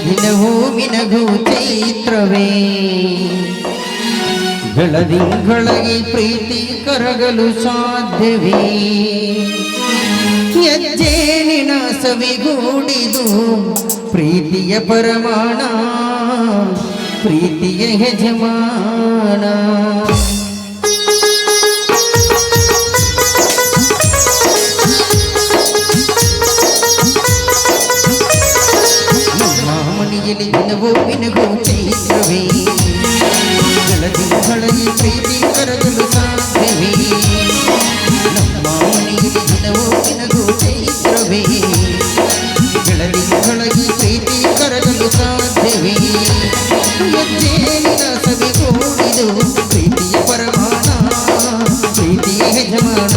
ದಿನವೂ ಮಿನಗು ಚೈತ್ರವೇ. ಬೆಳದಿಂಗಳಗೆ ಪ್ರೀತಿ ಕರಗಲು ಸಾಧ್ಯವೇ. ಹೆಜ್ಜೇನಿನ ಸವಿಗೂಡಿದು ಪ್ರೀತಿಯ ಪರಮಾಣ ಪ್ರೀತಿಯ ಯಜಮಾನ. ಕರಗಲು ಸಾಧ್ಯವೇ ನಮ್ಮ ಮನೆಯಲ್ಲಿ ದಿನವೂ ನಿನಗೂ ಚೈತ್ರವೇ ಬೆಳದಿಂಗಳಗಿ ಪ್ರೀತಿ ಕರಗಲು ಸಾಧ್ಯವೇ ಹೆಜ್ಜೇನಿನ ಸವಿಗೂಡಿದು ಪ್ರೀತಿಯ ಪರಮಾಣ ಪ್ರೀತಿಯ ಯಜಮಾನ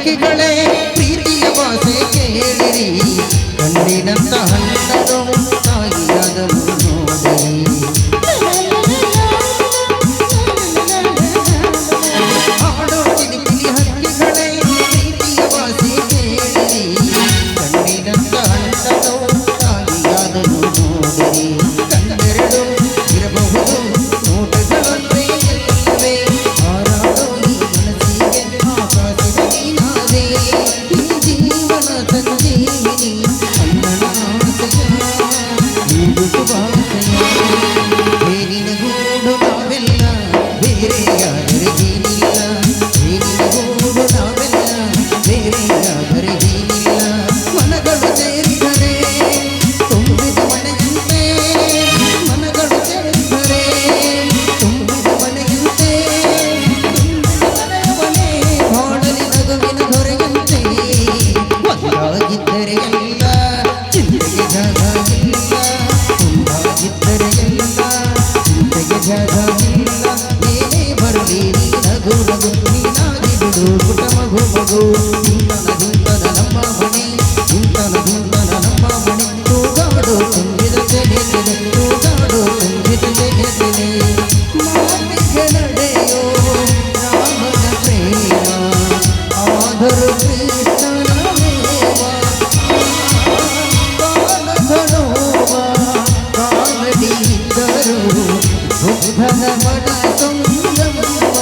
ಹಕ್ಕಿಗಳೇ ಪ್ರೀತಿಯ ಭಾಷೆ ಕೇಳಿರಿ. ಕಣ್ಣಿನಂತ ಹಣ್ಣನು ತಾಯಿಯಾದನು ನೋಡಿರಿ I don't know.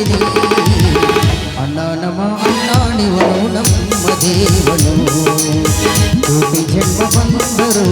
ನಂಬಿದೆ ಅಣ್ಣ ನಮ ಅಣ್ಣ ನಿವನು ನಮ್ಮ ದೇವನು ಕೋಟಿ ಜನ್ಮ ಬಂದರು